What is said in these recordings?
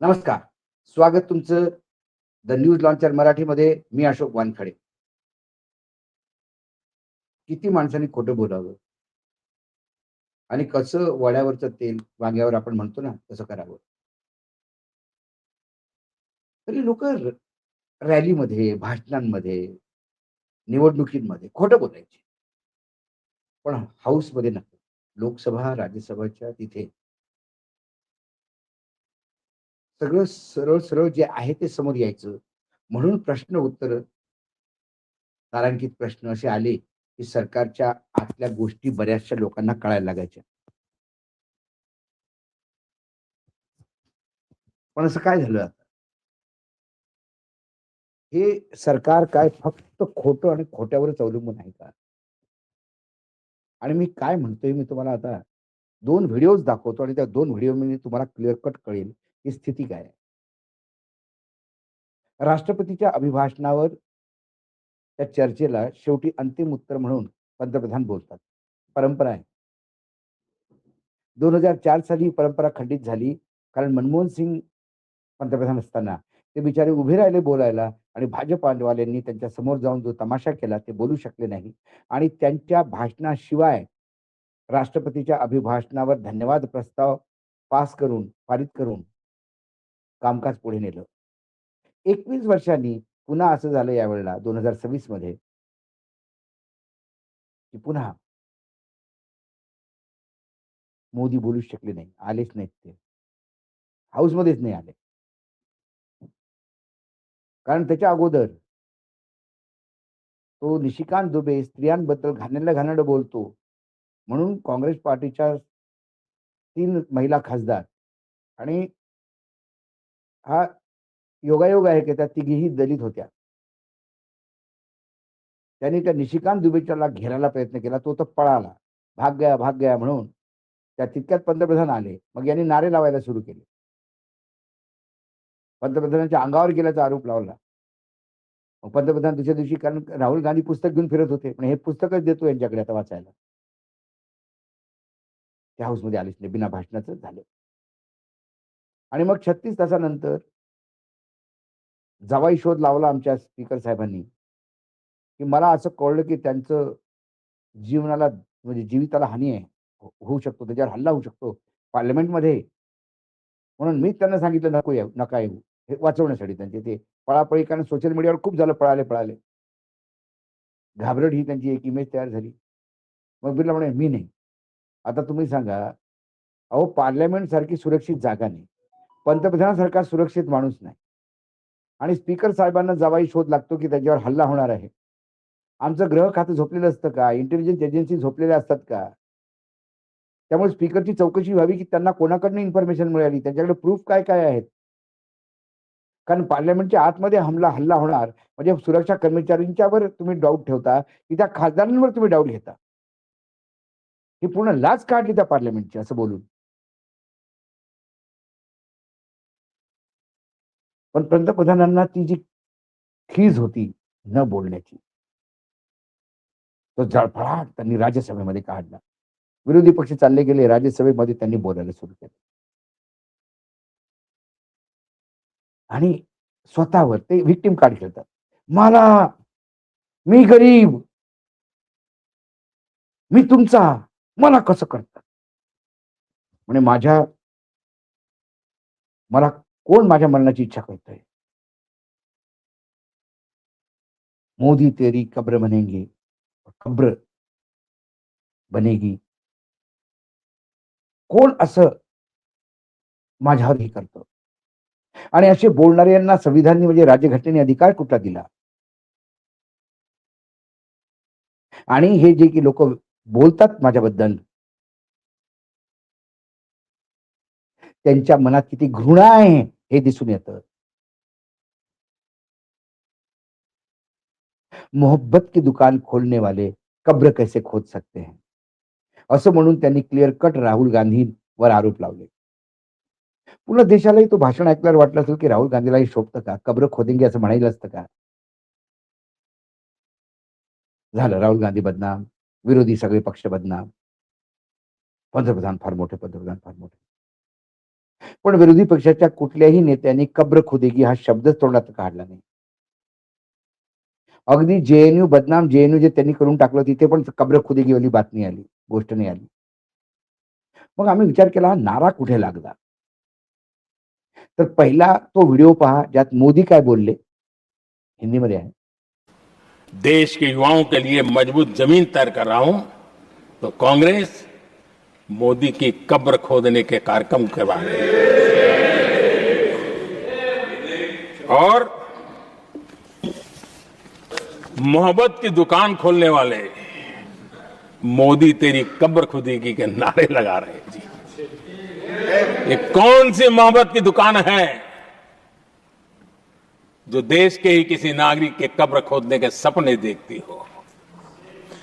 नमस्कार. स्वागत तुमचं द न्यूज लॉन्चर मराठीमध्ये. मी अशोक वानखडे. किती माणसांनी खोटं बोलावं? आणि कसं वड्यावरचं तेल वांग्यावर आपण म्हणतो ना तसं करावं? तरी लोक रॅलीमध्ये भाषणांमध्ये निवडणुकींमध्ये खोटं बोलायचे. पण हाऊसमध्ये नको लोकसभा राज्यसभाच्या तिथे सगळं सरळ सरळ जे आहे ते समोर यायचं. म्हणून प्रश्न उत्तर तारांकित प्रश्न असे आले की सरकारच्या आतल्या गोष्टी बऱ्याचशा लोकांना कळायला लागायच्या. पण असं काय झालं आता? हे सरकार काय फक्त खोटं आणि खोट्यावरच अवलंबून आहे का? आणि मी काय म्हणतोय मी तुम्हाला आता दोन व्हिडिओज दाखवतो आणि त्या दोन व्हिडिओ मी तुम्हाला क्लिअर कट कळेल. ही स्थिती काय आहे? राष्ट्रपतीच्या अभिभाषणावर त्या चर्चेला शेवटी अंतिम उत्तर म्हणून पंतप्रधान बोलतात. परंपरा आहे. दोन हजार चार साली परंपरा खंडित झाली. कारण मनमोहन सिंग पंतप्रधान असताना ते बिचारे उभे राहिले बोलायला आणि भाजपवाल्यांनी त्यांच्यासमोर जाऊन जो तमाशा केला ते बोलू शकले नाही. आणि त्यांच्या भाषणाशिवाय राष्ट्रपतीच्या अभिभाषणावर धन्यवाद प्रस्ताव पास करून पारित करून कामकाज पुढे नेलं. एकवीस वर्षांनी पुन्हा असं झालं यावेळेला दोन हजार सव्वीसमध्ये. की पुन्हा मोदी बोलू शकले नाही आलेच नाहीत ते. हाऊसमध्येच नाही आले. कारण त्याच्या अगोदर तो निशिकांत दुबे स्त्रियांबद्दल घाणेरडं घाणेरडं बोलतो. म्हणून काँग्रेस पार्टीच्या तीन महिला खासदार आणि हा योगायोग आहे की त्या तिघीही दलित होत्या. त्यांनी त्या निशिकांत दुबेच्याला घेरायला प्रयत्न केला तो तर पळाला. भाग गया भाग गया म्हणून त्या तितक्यात पंतप्रधान आले. मग यांनी नारे लावायला सुरू केले. पंतप्रधानांच्या अंगावर गेल्याचा आरोप लावला. मग पंतप्रधान दुसऱ्या दिवशी कारण राहुल गांधी पुस्तक घेऊन फिरत होते पण हे पुस्तकच देतो यांच्याकडे आता वाचायला. त्या हाऊसमध्ये आलेच नाही बिना भाषणाचं झालं. आणि मग छत्तीस तासानंतर जवाई शोध लावला आमच्या स्पीकर साहेबांनी की मला असं कळलं की त्यांचं जीवनाला म्हणजे जीविताला हानी आहे होऊ शकतो त्याच्यावर हल्ला होऊ शकतो पार्लमेंटमध्ये. म्हणून मी त्यांना सांगितलं नको येऊ नका येऊ. हे वाचवण्यासाठी त्यांचे ते पळापळी कारण सोशल मीडियावर खूप झालं पळाले पळाले. घाबरट ही त्यांची एक इमेज तयार झाली. मग बिर्ला म्हणे मी नाही. आता तुम्ही सांगा अहो पार्लमेंट सारखी सुरक्षित जागा नाही. पंतप्रधानासारखा सुरक्षित माणूस नाही. आणि स्पीकर साहेबांना जवाई शोध लागतो की त्याच्यावर हल्ला होणार आहे. आमचं ग्रह खातं झोपलेलं असतं का? इंटेलिजन्स एजन्सी झोपलेल्या असतात का? त्यामुळे स्पीकरची चौकशी व्हावी की त्यांना कोणाकडनं इन्फॉर्मेशन मिळाली? त्यांच्याकडे प्रूफ काय काय आहेत? कारण पार्लमेंटच्या आतमध्ये हमला हल्ला होणार. म्हणजे सुरक्षा कर्मचाऱ्यांच्यावर तुम्ही डाऊट ठेवता की त्या खासदारांवर तुम्ही डाऊट घेता. ही पूर्ण लाच काढली त्या पार्लमेंटची असं बोलून. पण पंतप्रधानांना ती जी खीज होती न बोलण्याची तो जळफळाट त्यांनी राज्यसभेमध्ये काढला. विरोधी पक्ष चालले गेले राज्यसभेमध्ये त्यांनी बोलायला सुरू केलं. आणि स्वतःवर ते व्हिक्टिम कार्ड खेळतात. मला मी गरीब मी तुमचा मला कसं करतात म्हणजे माझ्या मला कोण माझ्या मरणाची इच्छा करतोय? मोदी तेरी कब्र बनेंगे कब्र बनेगी. कोण असं माझ्यावर हे करतं? आणि असे बोलणाऱ्यांना संविधान म्हणजे राज्यघटनेने अधिकार कुठला दिला? आणि हे जे की लोक बोलतात माझ्याबद्दल त्यांच्या मनात किती घृणा आहे. हे दिसून येतं. मोहब्बत की दुकान खोलने वाले कब्र कैसे खोद सकते हैं? असं म्हणून त्यांनी क्लिअर कट राहुल गांधींवर आरोप लावले. पुन्हा देशालाही तो भाषण ऐकल्यावर वाटलं असेल की राहुल गांधीलाही शोभतं का? कब्र खोदेंगे असं म्हणायला असतं का? झालं राहुल गांधी बदनाम विरोधी सगळे पक्ष बदनाम. पंतप्रधान फार मोठे पंतप्रधान फार मोठे. पण विरोधी पक्षाच्या कुठल्याही नेत्यांनी कब्र खुदेगी हा शब्दच तोंडात काढला नाही. अगदी जेएनयू बदनाम जेएनयू जे त्यांनी करून टाकलं तिथे पण कब्र खुदेगीवाली बातमी आली गोष्ट नाही आली. मग आम्ही विचार केला हा नारा कुठे लागला? तर पहिला तो व्हिडिओ पहा ज्यात मोदी काय बोलले. हिंदीमध्ये आहे. देश के युवाओं के लिए मजबूत जमीन तैयार कर रहा हूं तो कांग्रेस मोदी की कब्र खोदने के कार्यक्रम के बारे में। और मोहब्बत की दुकान खोलने वाले मोदी तेरी कब्र खुदेगी के नारे लगा रहे जी। ये कौन सी मोहब्बत की दुकान है जो देश के ही किसी नागरिक के कब्र खोदने के सपने देखती हो?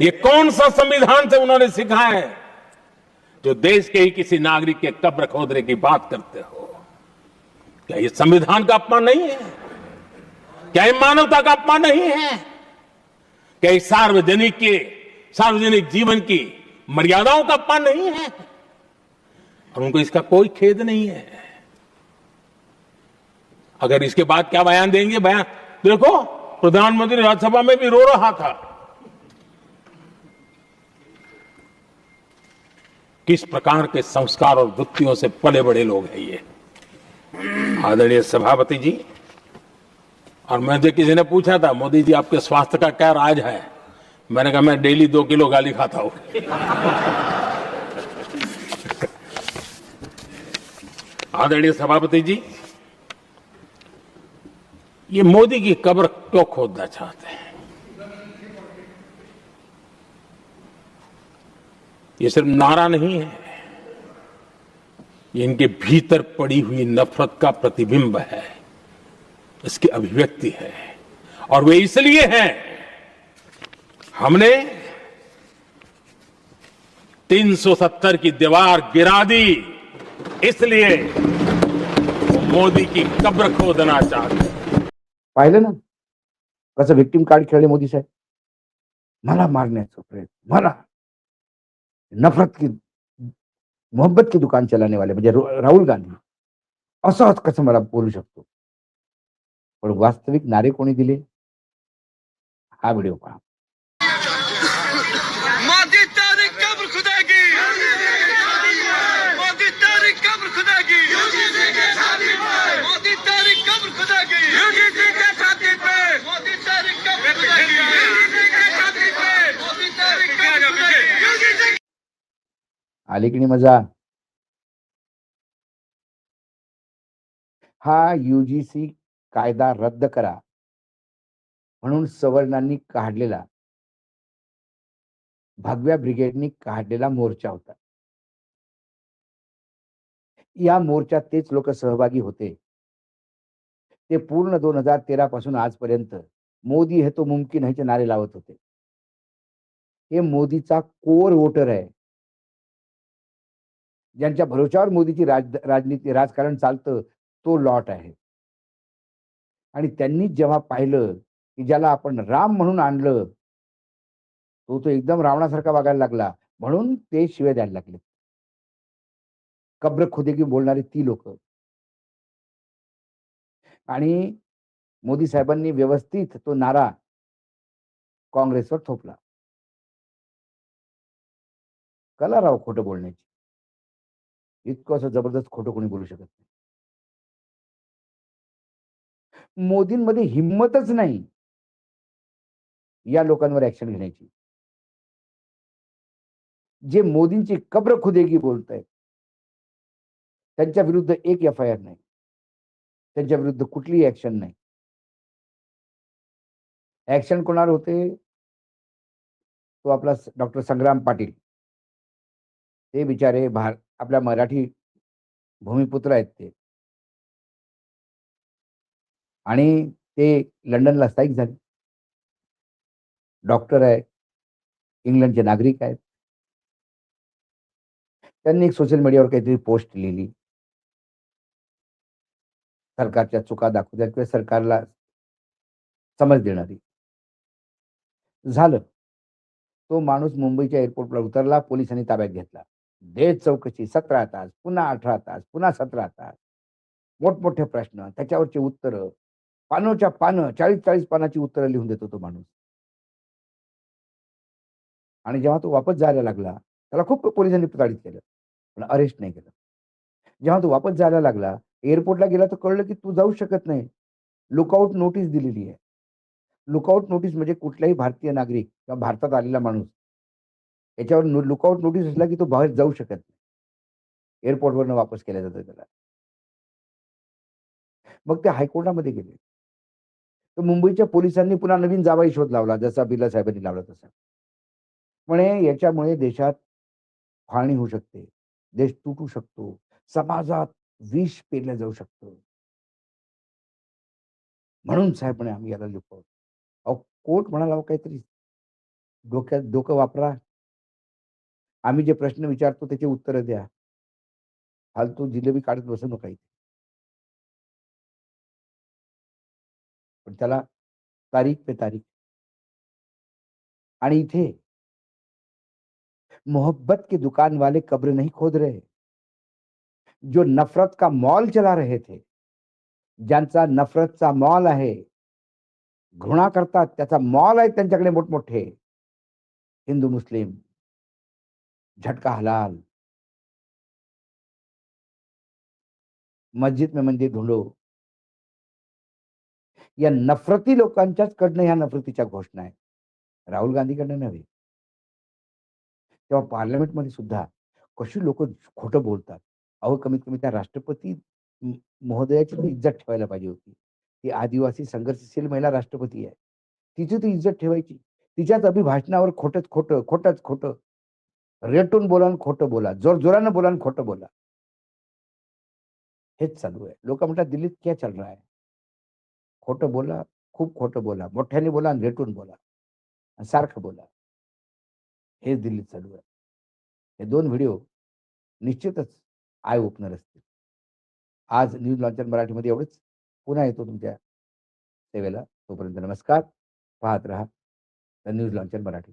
ये कौन सा संविधान से उन्होंने सीखा है जो देश के ही किसी नागरिक के कब्र खोदने की बात करते हो? क्या ये संविधान का अपमान नहीं है? क्या ये मानवता का अपमान नहीं है? क्या ये सार्वजनिक के, सार्वजनिक जीवन की मर्यादाओं का अपमान नहीं है? और उनको इसका कोई खेद नहीं है। अगर इसके बाद क्या बयान देंगे? बयान, देखो, प्रधानमंत्री राज्यसभा में भी रो रहा था। किस प्रकार के संस्कार और वृत्तियों से पले बड़े लोग हैं ये? आदरणीय सभापति जी, और मैं मुझे किसी ने पूछा था, मोदी जी, आपके स्वास्थ्य का क्या राज है? मैंने कहा, मैं डेली दो किलो गाली खाता हूँ। आदरणीय सभापति जी, ये मोदी की कब्र क्यों खोदना चाहते हैं? ये सिर्फ़ नारा नहीं है। ये इनके भीतर पड़ी हुई नफरत का प्रतिबिंब है। इसकी अभिव्यक्ति है। और वे इसलिए हैं, हमने 370 की दीवार गिरा दी, इसलिए मोदी की कब्र खोदना चाहते पाहिलं ना? कसं विक्टिम कार्ड खेळले मोदी साहेब? मला मारण्याचा प्रयत्न, मला. नफरत की मोहब्बत की दुकान चलाने वाले म्हणजे राहुल गांधी. असं कसं मला बोलू शकतो? पण वास्तविक नारे कोणी दिले? हा व्हिडिओ पहा मोदी तेरी कब्र खुदेगी मोदी तेरी कब्र खुदेगी मोदी तेरी कब्र खुदेगी के छाती पे मोदी तेरी कब्र खुदेगी के छाती पे मोदी तेरी कब्र खुदेगी आली की नाही मजा हा युजीसी कायदा रद्द करा म्हणून सवर्णांनी काढलेला. भगव्या ब्रिगेडनी काढलेला मोर्चा होता. या मोर्चात तेच लोक सहभागी होते. ते पूर्ण दोन हजार तेरा पासून आजपर्यंत मोदी हे तो मुमकिन ह्याचे नारे लावत होते. हे मोदीचा कोर वोटर आहे. ज्यांच्या भरोशावर मोदीची राज राजनीती राजकारण चालतं तो लॉट आहे. आणि त्यांनी जेव्हा पाहिलं की ज्याला आपण राम म्हणून आणलं तो तो एकदम रावणासारखा वागायला लागला. म्हणून ते शिवे द्यायला लागले कब्र खुदेगी बोलणारी ती लोक. आणि मोदी साहेबांनी व्यवस्थित तो नारा काँग्रेसवर थोपला. कला राव खोटं बोलण्याची. इतकं असं जबरदस्त खोटं कोणी बोलू शकत नाही. मोदींमध्ये हिंमतच नाही. या लोकांवर ऍक्शन घेण्याची. जे मोदींची कब्र खुदेगी बोलत आहेत त्यांच्या विरुद्ध एक एफ आय आर नाही. त्यांच्या विरुद्ध कुठलीही ऍक्शन नाही. ऍक्शन कोणावर होते? तो आपला डॉक्टर संग्राम पाटील. ते बिचारे भार आपल्या मराठी भूमिपुत्र आहेत ते. आणि ते लंडनला स्थायिक झाले. डॉक्टर आहे इंग्लंडचे नागरिक आहेत. त्यांनी एक सोशल मीडियावर काहीतरी पोस्ट लिहिली. सरकारच्या चुका दाखवल्या किंवा सरकारला समज देणारी. झालं. तो माणूस मुंबईच्या एअरपोर्टला उतरला पोलिसांनी ताब्यात घेतला. दे चौकशी सतरा तास पुन्हा अठरा तास पुन्हा सतरा तास. मोठमोठे प्रश्न त्याच्यावरची उत्तरं. पानोच्या पानं चाळीस चाळीस पानाची उत्तरं लिहून देतो तो माणूस. आणि जेव्हा तो वापस जायला लागला त्याला खूप पोलिसांनी प्रताडित केलं पण अरेस्ट नाही केलं. जेव्हा तो वापस जायला लागला एअरपोर्टला गेला तर कळलं की तू जाऊ शकत नाही. लुकआउट नोटीस दिलेली आहे. लुकआउट नोटीस म्हणजे कुठलाही भारतीय नागरिक किंवा भारतात आलेला माणूस याच्यावर लुकआउट नोटीस असला की तो बाहेर जाऊ शकत नाही. एअरपोर्टवरनं वापस केलं जातं त्याला. मग ते हायकोर्टामध्ये गेले. तर मुंबईच्या पोलिसांनी पुन्हा नवीन जावाई शोध लावला जसा बिर्ला साहेबांनी लावला तसा. म्हणे याच्यामुळे देशात फाळणी होऊ शकते. देश तुटू शकतो. समाजात विष पेरलं जाऊ शकतं. म्हणून साहेब म्हणे आम्ही याला लुकवतो अहो कोर्ट म्हणाला अहो काहीतरी डोक्यात डोकं वापरा. आम्ही जे प्रश्न विचारतो त्याचे उत्तरं द्या. फालतू जिलेबी काढत बसू नका इथे. पण त्याला तारीख पे तारीख. आणि इथे मोहब्बत के दुकान वाले कब्र नहीं खोद रहे. जो नफरत का मॉल चला रहे थे ज्यांचा नफरतचा मॉल आहे घृणा करतात त्याचा मॉल आहे त्यांच्याकडे मोठमोठे. हिंदू मुस्लिम झटका हलाल. मस्जिद में मंदिर ढूंढो. या नफरती लोकांच्याच कडनं ह्या नफरतीच्या घोषणा आहेत. राहुल गांधीकडनं नव्हे. तेव्हा पार्लमेंटमध्ये सुद्धा कशी लोक खोटं बोलतात. अहो कमीत कमी त्या राष्ट्रपती महोदयाची इज्जत ठेवायला पाहिजे होती. ती आदिवासी संघर्षशील महिला राष्ट्रपती आहे. तिची ती इज्जत ठेवायची. तिच्याच अभिभाषणावर खोटच खोटं खोटच खोटं. रेटून बोला आणि खोटं बोला. जोर जोरानं बोला आणि खोटं बोला. हेच चालू आहे. लोक म्हणतात दिल्लीत क्या चल रहा आहे खोटं बोला खूप खोटं बोला. मोठ्याने बोला आणि रेटून बोला. आणि सारखं बोला. हेच दिल्लीत चालू आहे. हे दोन व्हिडिओ निश्चितच आय ओपनर असतील. आज न्यूज लॉन्चर मराठीमध्ये एवढंच. पुन्हा येतो तुमच्या सेवेला. तोपर्यंत नमस्कार. पाहत राहा. The news launcher Marathi.